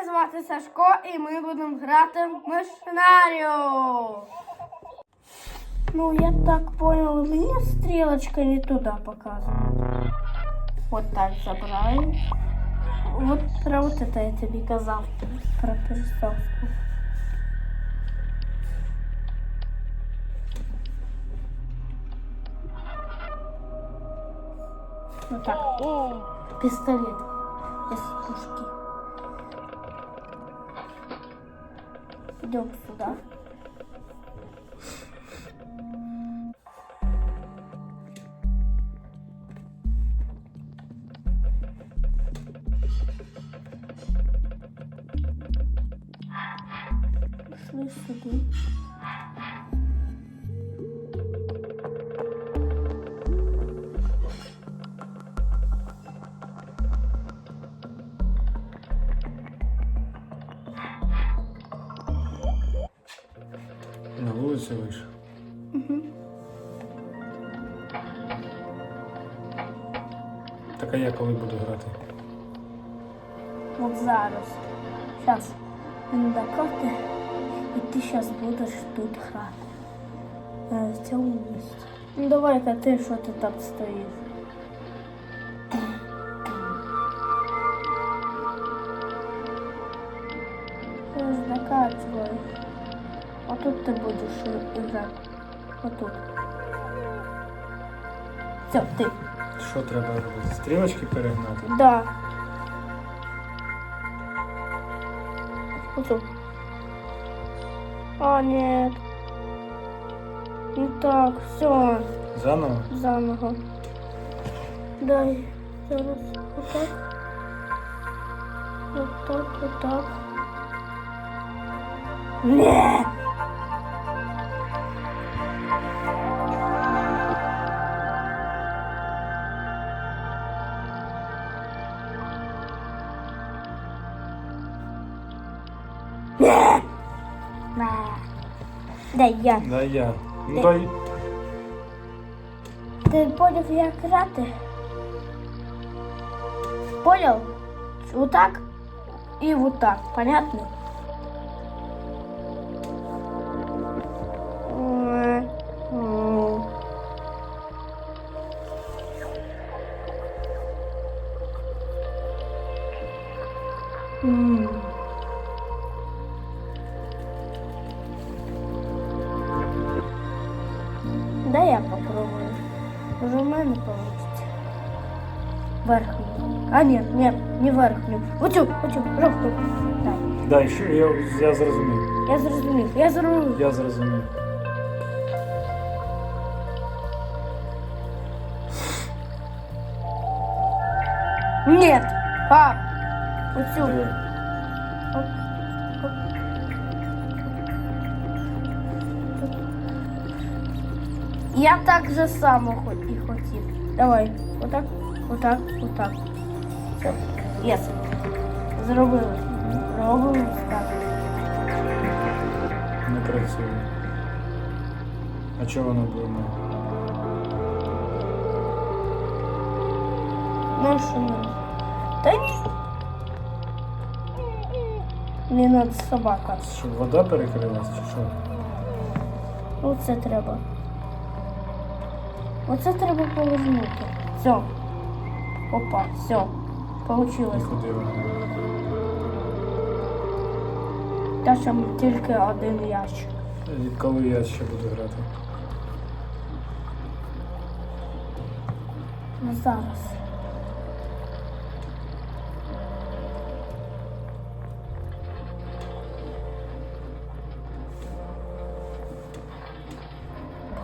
Мене звати Сашко, і ми будемо грати в Мишнаріо. Ну, я так понял, мені стрілочка не туди показує. Вот так забираю. Вот про вот это я тобі казав. Про перестановку. Вот так. Пистолет. Без пушки. Идем сюда. Пошли сюда. Вулицю вийшов. Так а я коли буду грати? Вот зараз. Сейчас. Мені до карти. І ти зараз будеш тут грати. Е, В цьому місці. Ну давай-ка ти що ти там стоїш. Я А тут ти будеш грати. Отут. Все, ти. Що треба робити? Стрілочки перегнати? Да. Вот тут. А, нет. Не так, все, Заново? заново. Дай. Зараз. Вот так. Вот так, вот так. Нет! Нет! Дай я. Да я. Ну Ти- дай. Ти поняв, як грати? Понял? Вот так и вот так. Понятно? Да я попробую. Уже у мене получится. Верхнюю. А нет, нет, не верхнюю. Оцю, оцю, жовту. Так. Дай, що я, я зрозумів. Я зрозумів. Я зрозумів. Я зрозумів. Нет. Пап. Оцю. Диви. Оп, оп. Я так же само і хотів. Давай. Отак, отак, отак. Все. Єс. Зробили. Зробили. Так. Не працює. А чого воно блимає? Ну що не? Та ні. Не надо собака. Щоб вода перекрилась чи що? Оце треба. Оце треба повернути. Все. Опа, все. Получилось. Та що тільки один ящик. І коли я ще буду грати? Зараз.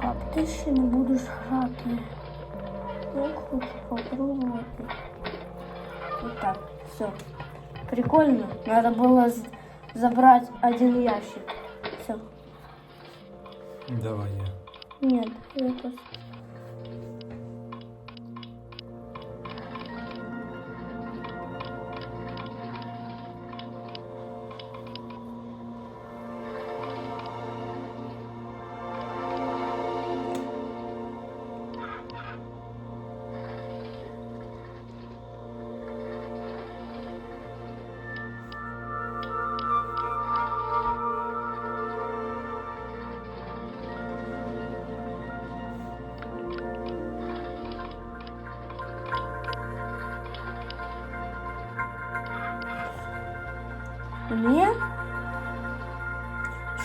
Пап, ти ще не будеш грати. Я хочу попробувати. Вот так, все. Прикольно. Надо было забрать один ящик. Все. Давай я. Нет, я просто... Ні?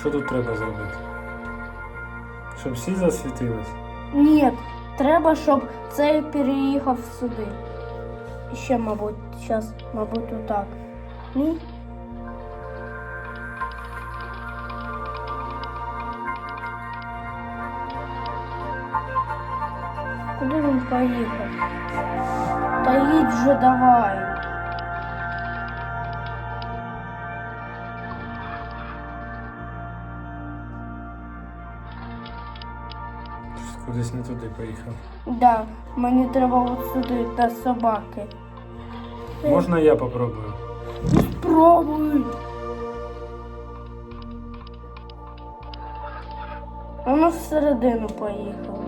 Що тут треба зробити? Щоб всі засвітились? Ні. Треба, щоб цей переїхав сюди. І ще, мабуть, зараз, мабуть, отак. Ні? Куди він поїхав? Та їдь вже давай. Кудись не туди поїхав. Да, мені треба от сюди до собаки. Можна я попробую? Ну, спробуй. Воно всередину поїхало.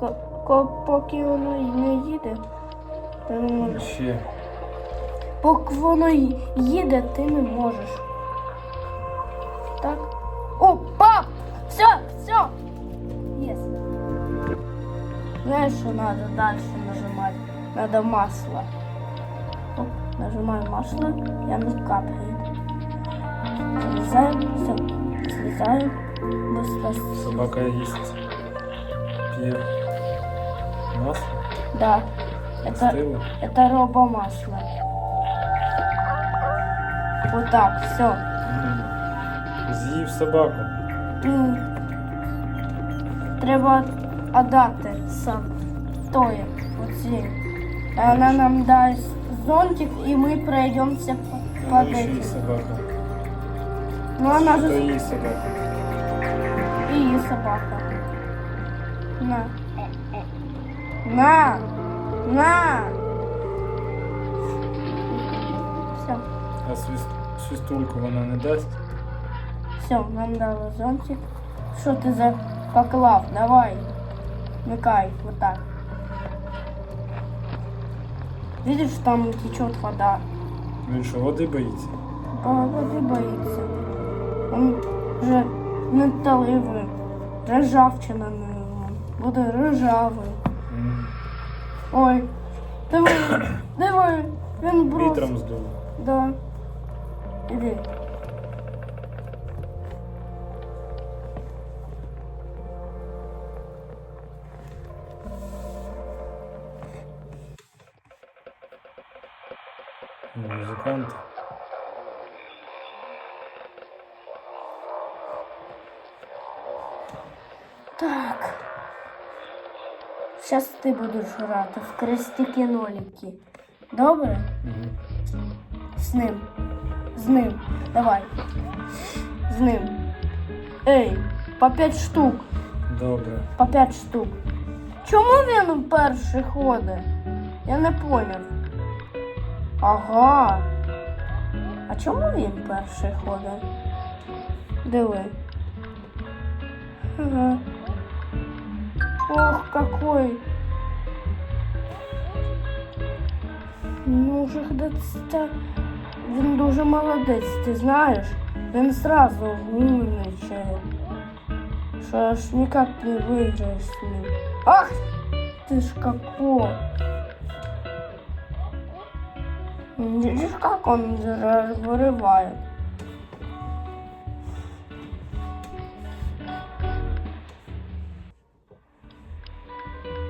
Ко- ко- поки воно й не їде, ти не можеш. Ще. Поки воно й- їде, ти не можеш. Знаешь, что надо дальше нажимать? Надо масло. Оп, нажимаю масло, и оно капает. Слезаем, все, слезаем. Быстро. с- Собака їсть. П'є. Масло? Да, это, Стило? это робомасло. Вот так, все. М. З'їв собаку. Треба отдати сам тої оці. Вона нам дасть зонтик і ми пройдемося по- по Навіщо їй этим. собака? Ну вона Що ж їй собака? і її собака. На. На. На. Все, А свист... свистульку вона не дасть? все, нам дали зонтик. Що ти за поклав? Давай. Вмикай, вот так. Видишь, там течет вода. Він що, води боїться? Да, воды боится. Он же металливый. ржавчина на ньому. Буде ржавий. Ой, диви, диви, він брос. Вітром здуло. Да. Іди. Музикант. Так. Зараз ти будеш грати в крестики ноліки. Добре? Угу. З ним. З ним. Давай. З ним. Ей, по п'ять штук. Добре. По п'ять штук. Чому він перший ходить? Я не поняв. Ага. А чому він перший ходить? Диви. Ага. Ох, какой. Ну, Жигдецька, він дуже молодець, ти знаєш? Він сразу умничає. Що аж ніяк не виграєш з ним. Ах, ти ж како. Видишь, как он зараз вырывает.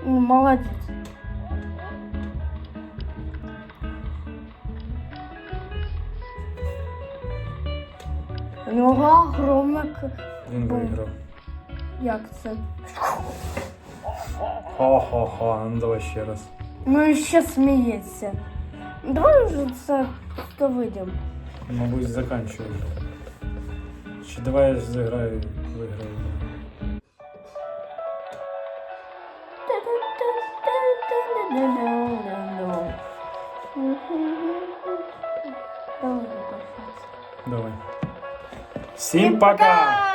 Ну, молодец. У нього огромна к... Він виграв. Як це? Ха-ха-ха, ну давай ще раз. Ну і ще сміється. Давай вже це то вийдемо. Мабуть, заканчую. Чи давай я зіграю, виграю. Давай. Давай. Всім пока!